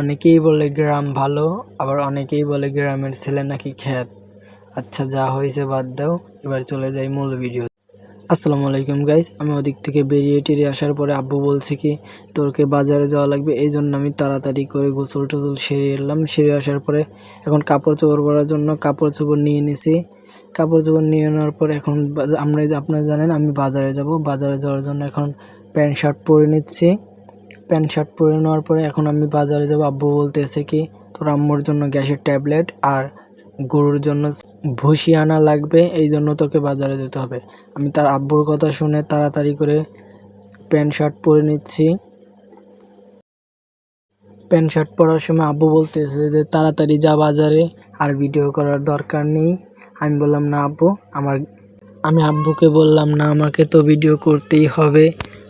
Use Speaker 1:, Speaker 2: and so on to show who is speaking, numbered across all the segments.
Speaker 1: অনেকেই বলে গ্রাম ভালো, আবার অনেকেই বলে গ্রামের ছেলে নাকি খ্যাত। আচ্ছা যা হয়েছে বাদ দাও, এবার চলে যাই মূল ভিডিও আসসালামু আলাইকুম গাইস আমি ওদিক থেকে বেরিয়ে টেরিয়ে আসার পরে আব্বু বলছে কি, তোরকে বাজারে যাওয়া লাগবে এই জন্য আমি তাড়াতাড়ি করে গোসল টোসল সেরে এলাম। সেরে আসার পরে এখন কাপড় চোপড় পরার জন্য কাপড় চোপড় নিয়ে নিছি। কাপড় চোপড় নিয়ে নেওয়ার পর এখন আমরা আপনারা জানেন, আমি বাজারে যাব। বাজারে যাওয়ার জন্য এখন প্যান্ট শার্ট পরে নিচ্ছি। প্যান্ট শার্ট পরে নেওয়ার পরে এখন আমি বাজারে যাব। আব্বু বলতেছে কি, তোর আম্মুর জন্য গ্যাসের ট্যাবলেট আর গরুর জন্য ভুসি আনা লাগবে, এই জন্য তোকে বাজারে যেতে হবে। আমি তার আব্বুর কথা শুনে তাড়াতাড়ি করে প্যান্ট শার্ট পরে নিচ্ছি। প্যান্ট শার্ট পরার সময় আব্বু বলতেছে যে, তাড়াতাড়ি যা বাজারে, আর ভিডিও করার দরকার নেই। আমি বললাম, না আব্বু, আমার আমি আব্বুকে বললাম, না, আমাকে তো ভিডিও করতেই হবে,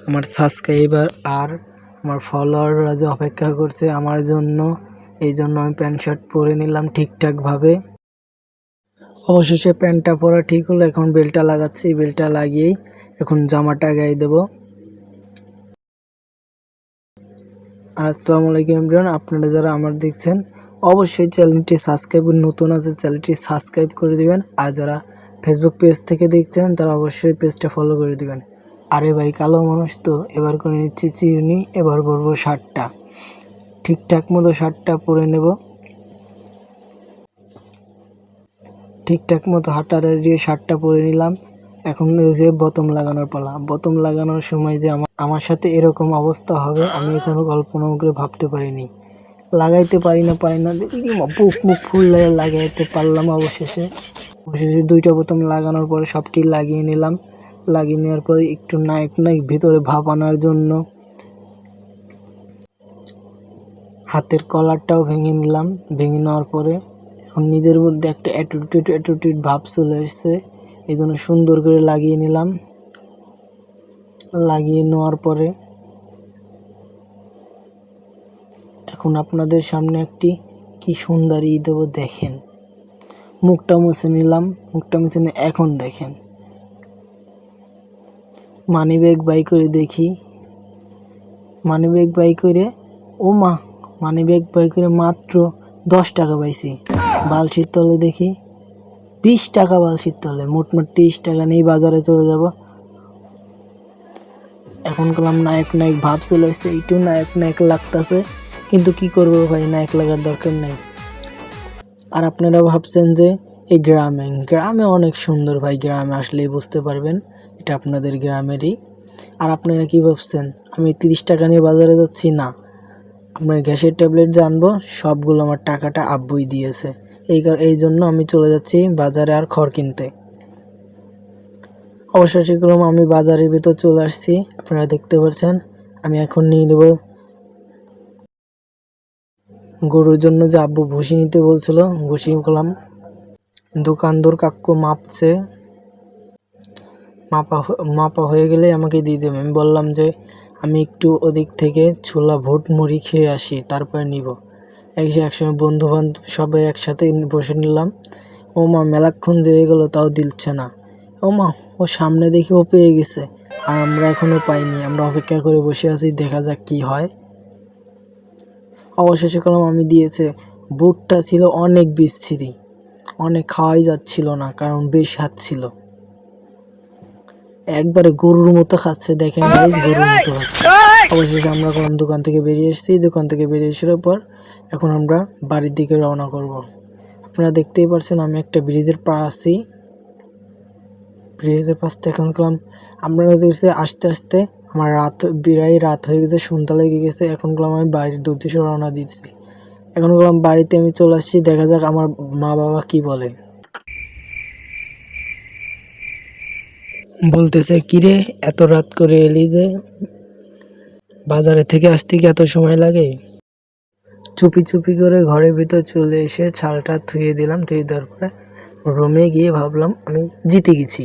Speaker 1: আমার সাবস্ক্রাইবার আর আমার ফলোয়াররা যে অপেক্ষা করছে আমার জন্য, এই জন্য আমি প্যান্ট শার্ট পরে নিলাম ঠিকঠাকভাবে। অবশেষে প্যান্টটা পরা ঠিক হলো, এখন বেলটা লাগাচ্ছি বেলটা লাগিয়েই এখন জামাটা গায়ে দেবো। আর আসসালামু আলাইকুম ইমরান আপনারা যারা আমার দেখছেন, অবশ্যই চ্যানেলটি সাবস্ক্রাইব, নতুন আছে চ্যানেলটি সাবস্ক্রাইব করে দিবেন। আর যারা ফেসবুক পেজ থেকে দেখছেন, তারা অবশ্যই পেজটা ফলো করে দিবেন। আরে ভাই, কালো মানুষ তো, এবার করে নিচ্ছি চিরনি, এবার পরবো শার্টটা। ঠিকঠাক মতো শার্টটা পরে নেব। ঠিকঠাক মতো হাঁটার দিয়ে শার্টটা পরে নিলাম। এখন যে বোতাম লাগানোর পালা। বোতাম লাগানোর সময় যে আমার আমার সাথে এরকম অবস্থা হবে, আমি কোনো কল্পনা করে ভাবতে পারিনি। লাগাইতে পারি না পারি না বুক মুখ ফুল লাগাইতে পারলাম অবশেষে। অবশেষে দুইটা বোতাম লাগানোর পরে সবটি লাগিয়ে নিলাম। লাগিয়ে নেওয়ার পরে একটু নায়ক নায়ক ভিতরে ভাব আনার জন্য হাতের কলারটাও ভেঙে নিলাম। ভেঙে নেওয়ার পরে এখন নিজের মধ্যে একটা অ্যাটিটিউড অ্যাটিটিউড ভাব চলে এসছে। এই জন্য সুন্দর করে লাগিয়ে নিলাম। লাগিয়ে নেওয়ার পরে এখন আপনাদের সামনে একটি কি সুন্দর দেবো দেখেন। মুখটা মুছে নিলাম। মুখটা মুছে নিয়ে এখন দেখেন। মানি ব্যাগ বাই করে দেখি। মানি ব্যাগ বাই করে, ও মা, মানি ব্যাগ বাই করে মাত্র দশ টাকা পাইছি। বালসির তলে দেখি, বিশ টাকা বালসির তলে, মোটমোট তিরিশ টাকা নিয়ে বাজারে চলে যাব। এখন করলাম নায়ক নায়ক ভাব চলে আসছে একটু নায়ক নায়ক লাগতেছে, কিন্তু কি করব ভাই, নায়ক লাগার দরকার নেই। আর আপনারা ভাবছেন যে এই গ্রামে গ্রামে অনেক সুন্দর ভাই, গ্রামে আসলেই বুঝতে পারবেন, এটা আপনাদের গ্রামেরই। আর আপনারা কি ভাবছেন, আমি তিরিশ টাকা নিয়ে বাজারে যাচ্ছি? না। আপনার গ্যাসের ট্যাবলেট জানব, সবগুলো আমার টাকাটা আব্বুই দিয়েছে। এই কার- এই জন্য আমি চলে যাচ্ছি বাজারে আর খড় কিনতে। অবশেষে আমি বাজারের ভিতর চলে আসছি। আপনারা দেখতে পাচ্ছেন আমি এখন নিয়ে নেব গরুর জন্য যে আব্বু ভুসি নিতে বলছিল ভুসি করলাম দোকানদার কাকু মাপছে। মাপা মাপা হয়ে গেলে আমাকে দিয়ে দেবে। আমি বললাম যে, আমি একটু ওদিক থেকে ছোলা, ভোট, মুড়ি খেয়ে আসি, তারপরে নিব। এই যে একসময় বন্ধু বান্ধব সবাই একসাথে বসে নিলাম। ও মা মেলাক্ষণ যেয়ে গেলো তাও দিচ্ছে না। ও মা ও সামনে দেখি ও পেয়ে গেছে। আর আমরা এখনও পাইনি, আমরা অপেক্ষা করে বসে আছি, দেখা যাক কি হয়। অবশেষে কলম আমি দিয়েছে, বুটটা ছিল অনেক বিচ্ছিরি। অনেক খাওয়াই যাচ্ছিল না, কারণ বেশ হাত ছিল। একবারে গরুর মতো খাচ্ছে, দেখেন গাইজ গরুর মতো খাচ্ছে। অবশেষে আমরা কোন দোকান থেকে বেরিয়ে এসেছি। দোকান থেকে বেরিয়ে আসার পর এখন আমরা বাড়ির দিকে রওনা করব। আপনারা দেখতেই পারছেন আমি একটা ব্রিজের পা আছি। ব্রিজের পাশ থেকে এখন করলাম আমরা দেখছি আস্তে আস্তে আমার রাত বিরাই রাত হয়ে গেছে, সন্ধ্যা লেগে গেছে, এখন করলাম আমি বাড়ির উদ্দেশ্যে রওনা দিচ্ছি। এখন করলাম বাড়িতে, আমি চলে আসছি, দেখা যাক আমার মা বাবা কি বলে। বলতেছে, কিরে, এত রাত করে এলি যে, বাজারে থেকে আসতে কি এত সময় লাগে? চুপি চুপি করে ঘরের ভিতর চলে এসে ছালটা ধুয়ে দিলাম, ধুয়ে দেওয়ার পরে রুমে গিয়ে ভাবলাম, আমি জিতে গেছি।